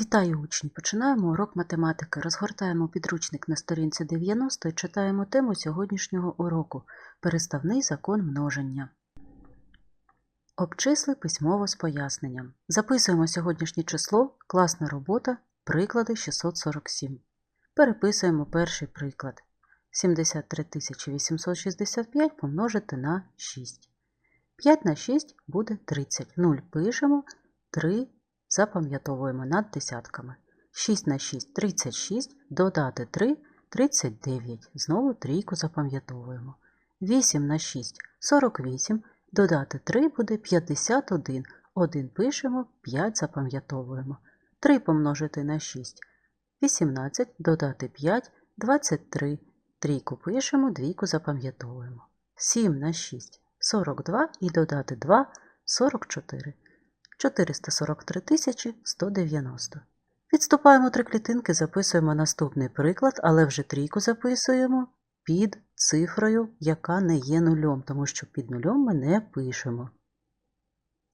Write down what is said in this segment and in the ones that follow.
Вітаю учні! Починаємо урок математики. Розгортаємо підручник на сторінці 90 і читаємо тему сьогоднішнього уроку Переставний закон множення. Обчисли письмово з поясненням. Записуємо сьогоднішнє число, класна робота, приклади 647. Переписуємо перший приклад. 73 865 помножити на 6. 5 на 6 буде 30. 0 пишемо, 3 запам'ятовуємо над десятками. 6 на 6 – 36, додати 3 – 39. Знову трійку запам'ятовуємо. 8 на 6 – 48, додати 3 буде 51. 1 пишемо, 5 запам'ятовуємо. 3 помножити на 6 – 18, додати 5 – 23. Трійку пишемо, двійку запам'ятовуємо. 7 на 6 – 42 і додати 2 – 44. 443 190. Відступаємо три клітинки, записуємо наступний приклад, але вже трійку записуємо під цифрою, яка не є нульом, тому що під нульом ми не пишемо.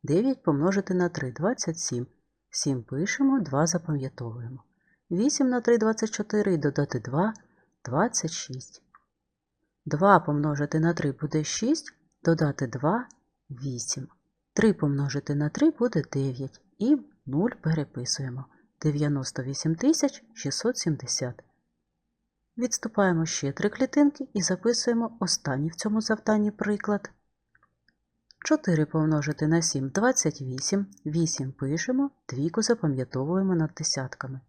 9 помножити на 3 27. 7 пишемо, 2 запам'ятовуємо. 8 на 3 24 і додати 2 26. 2 помножити на 3 буде 6, додати 2 8. 3 помножити на 3 буде 9 і 0 переписуємо. 98 670. Відступаємо ще 3 клітинки і записуємо останній в цьому завданні приклад. 4 помножити на 7 28, 8 пишемо, двійку запам'ятовуємо над десятками.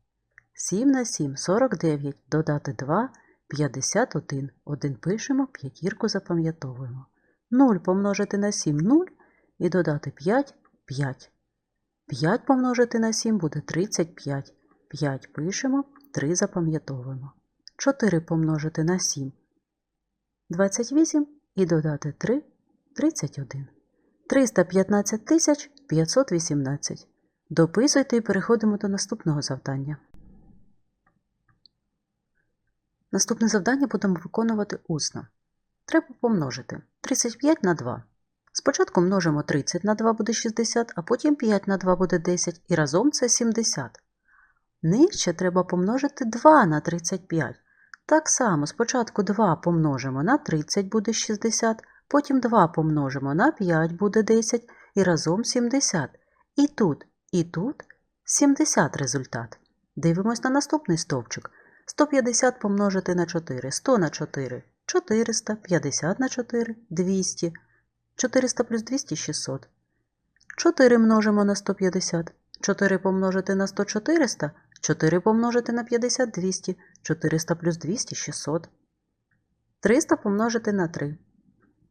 7 на 7 49, додати 2 51, 1 пишемо, п'ятірку запам'ятовуємо. 0 помножити на 7 0 і додати 5 5. 5 помножити на 7 буде 35. 5 пишемо, 3 запам'ятовуємо. 4 помножити на 7 28 і додати 3 31. 315 518. Дописуйте і переходимо до наступного завдання. Наступне завдання будемо виконувати усно. Треба помножити 35 на 2. Спочатку множимо 30 на 2 буде 60, а потім 5 на 2 буде 10 і разом це 70. Нижче треба помножити 2 на 35. Так само спочатку 2 помножимо на 30 буде 60, потім 2 помножимо на 5 буде 10 і разом 70. І тут, і тут 70 результат. Дивимось на наступний стовпчик. 150 помножити на 4, 100 на 4, 400, 50 на 4, 200. 400 плюс 200 – 600. 4 множимо на 150. 4 помножити на 100 – 400. 4 помножити на 50 – 200. 400 плюс 200 – 600. 300 помножити на 3.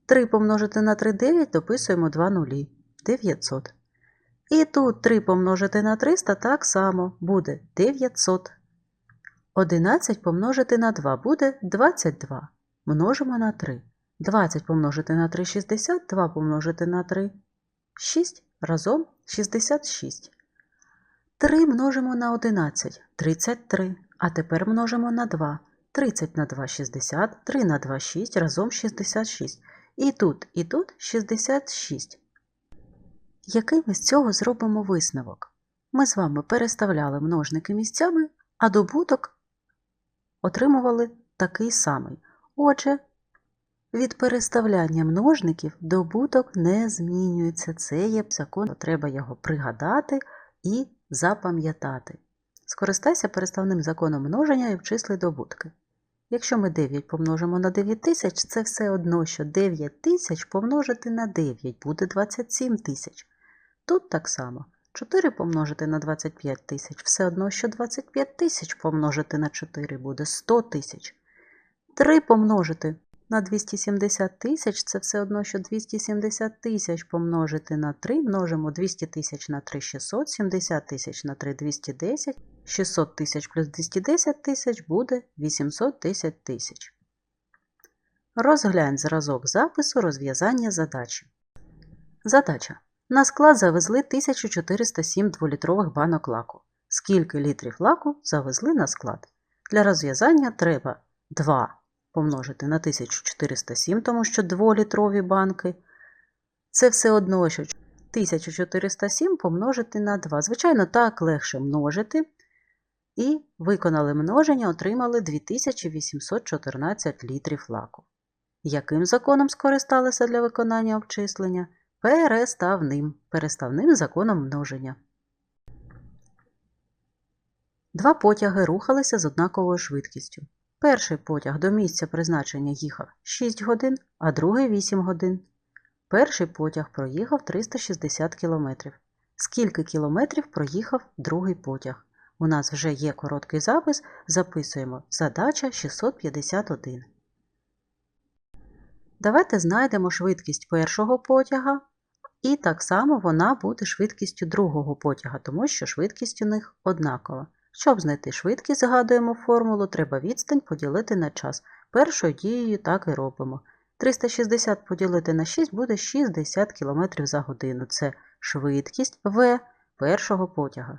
3 помножити на 3 – 9, дописуємо 2 нулі. 900. І тут 3 помножити на 300 так само буде 900. 11 помножити на 2 буде 22. Множимо на 3. 20 помножити на 3 – 60, 2 помножити на 3 – 6, разом 66. 3 множимо на 11 – 33, а тепер множимо на 2. 30 на 2 – 60, 3 на 2 – 6, разом 66. І тут, і тут 66. Який ми з цього зробимо висновок? Ми з вами переставляли множники місцями, а добуток отримували такий самий. Отже, від переставляння множників добуток не змінюється. Це є закон, треба його пригадати і запам'ятати. Скористайся переставним законом множення і вчисли добутки. Якщо ми 9 помножимо на 9000, це все одно, що 9000 помножити на 9 буде 27 тисяч. Тут так само. 4 помножити на 25 тисяч, все одно, що 25 тисяч помножити на 4 буде 100 тисяч. 3 помножити на 270 тисяч це все одно, що 270 тисяч помножити на 3, множимо 200 тисяч на 3 600, 70 тисяч на 3 210, 600 тисяч плюс 210 тисяч буде 810 тисяч. Розглянь зразок запису розв'язання задачі. Задача. На склад завезли 1407 дволітрових банок лаку. Скільки літрів лаку завезли на склад? Для розв'язання треба 2 помножити на 1407, тому що 2-літрові банки. Це все одно, що 1407 помножити на 2. Звичайно, так легше множити. І виконали множення, отримали 2814 літрів лаку. Яким законом скористалися для виконання обчислення? Переставним. Переставним законом множення. Два потяги рухалися з однаковою швидкістю. Перший потяг до місця призначення їхав 6 годин, а другий 8 годин. Перший потяг проїхав 360 км. Скільки кілометрів проїхав другий потяг? У нас вже є короткий запис, записуємо задача 651. Давайте знайдемо швидкість першого потяга, і так само вона буде швидкістю другого потяга, тому що швидкість у них однакова. Щоб знайти швидкість, згадуємо формулу, треба відстань поділити на час. Першою дією так і робимо. 360 поділити на 6 буде 60 км за годину. Це швидкість В першого потяга.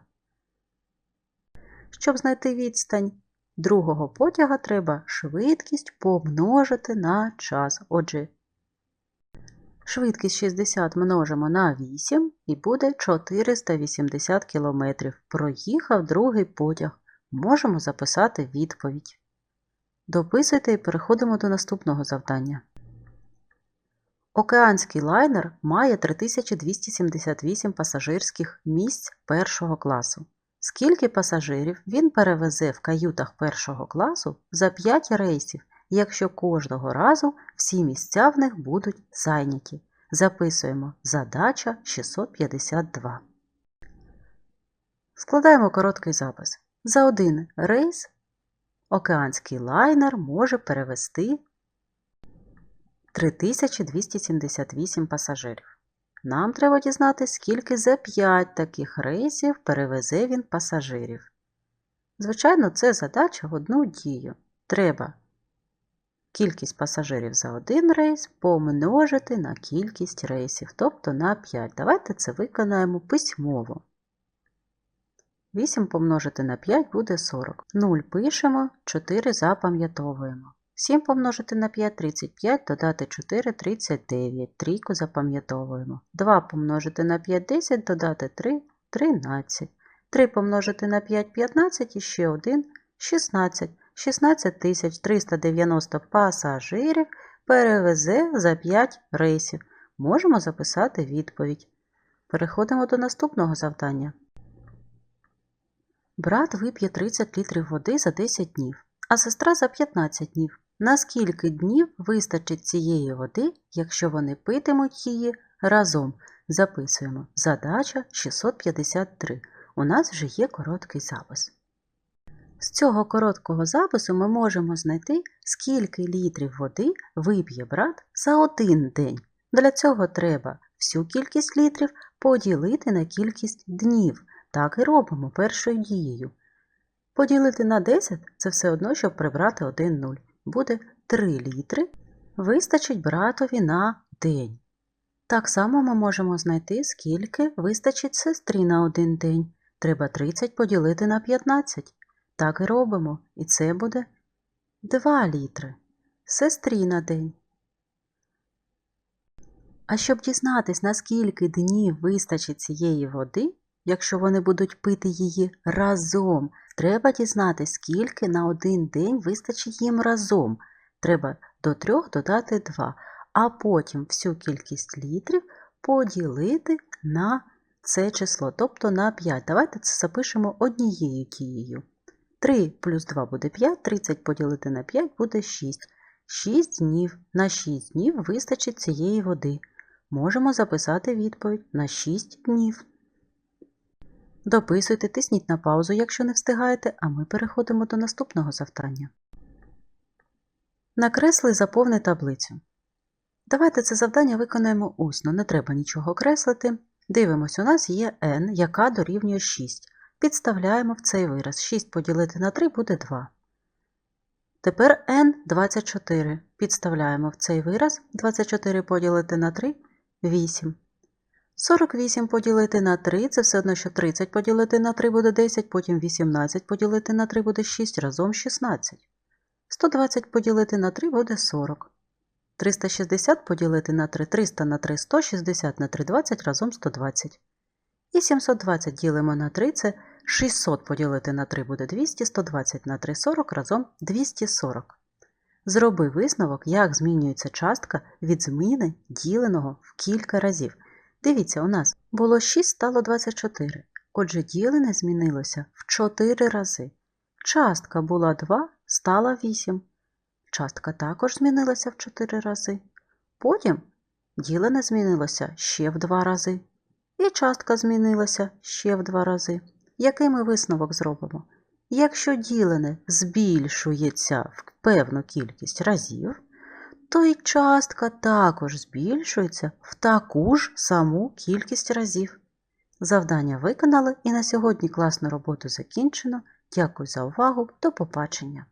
Щоб знайти відстань другого потяга, треба швидкість помножити на час. Отже, швидкість 60 множимо на 8 і буде 480 км. Проїхав другий потяг. Можемо записати відповідь. Дописуйте і переходимо до наступного завдання. Океанський лайнер має 3278 пасажирських місць першого класу. Скільки пасажирів він перевезе в каютах першого класу за 5 рейсів, якщо кожного разу всі місця в них будуть зайняті? Записуємо задача 652. Складаємо короткий запис. За один рейс океанський лайнер може перевести 3278 пасажирів. Нам треба дізнатися, скільки за 5 таких рейсів перевезе він пасажирів. Звичайно, це задача в одну дію. Треба кількість пасажирів за один рейс помножити на кількість рейсів, тобто на 5. Давайте це виконаємо письмово. 8 помножити на 5 буде 40. 0 пишемо, 4 запам'ятовуємо. 7 помножити на 5 35, додати 4 39. Трійку запам'ятовуємо. 2 помножити на 5 10, додати 3 13. 3 помножити на 5 15 і ще 1 16. 16 390 пасажирів перевезе за 5 рейсів. Можемо записати відповідь. Переходимо до наступного завдання. Брат вип'є 30 літрів води за 10 днів, а сестра за 15 днів. На скільки днів вистачить цієї води, якщо вони питимуть її разом? Записуємо. Задача 653. У нас вже є короткий запис. З цього короткого запису ми можемо знайти, скільки літрів води вип'є брат за один день. Для цього треба всю кількість літрів поділити на кількість днів. Так і робимо першою дією. Поділити на 10 це все одно, щоб прибрати 1 0. Буде 3 літри. Вистачить братові на день. Так само ми можемо знайти, скільки вистачить сестрі на один день. Треба 30 поділити на 15. Так і робимо. І це буде 2 літри. Сестрі на день. А щоб дізнатись, на скільки днів вистачить цієї води, якщо вони будуть пити її разом, треба дізнатись, скільки на один день вистачить їм разом. Треба до 3 додати 2, а потім всю кількість літрів поділити на це число, тобто на 5. Давайте це запишемо однією дією. 3 плюс 2 буде 5, 30 поділити на 5 буде 6. 6 днів на 6 днів вистачить цієї води. Можемо записати відповідь на 6 днів. Дописуйте, тисніть на паузу, якщо не встигаєте, а ми переходимо до наступного завдання. Накресли заповни таблицю. Давайте це завдання виконаємо усно, не треба нічого креслити. Дивимось, у нас є n, яка дорівнює 6. Підставляємо в цей вираз. 6 поділити на 3 буде 2. Тепер n 24. Підставляємо в цей вираз. 24 поділити на 3 8. 48 поділити на 3 це все одно, що 30 поділити на 3 буде 10, потім 18 поділити на 3 буде 6, разом 16. 120 поділити на 3 буде 40. 360 поділити на 3 300 на 3 160 на 3 20 разом 120. І 720 ділимо на 3 це 600 поділити на 3 буде 200, 120 на 3 40 разом 240. Зроби висновок, як змінюється частка від зміни діленого в кілька разів. Дивіться, у нас було 6, стало 24. Отже, ділене змінилося в 4 рази. Частка була 2, стала 8. Частка також змінилася в 4 рази. Потім ділене змінилося ще в 2 рази. І частка змінилася ще в 2 рази. Який ми висновок зробимо? Якщо ділене збільшується в певну кількість разів, то і частка також збільшується в таку ж саму кількість разів. Завдання виконали і на сьогодні класну роботу закінчено. Дякую за увагу. До побачення!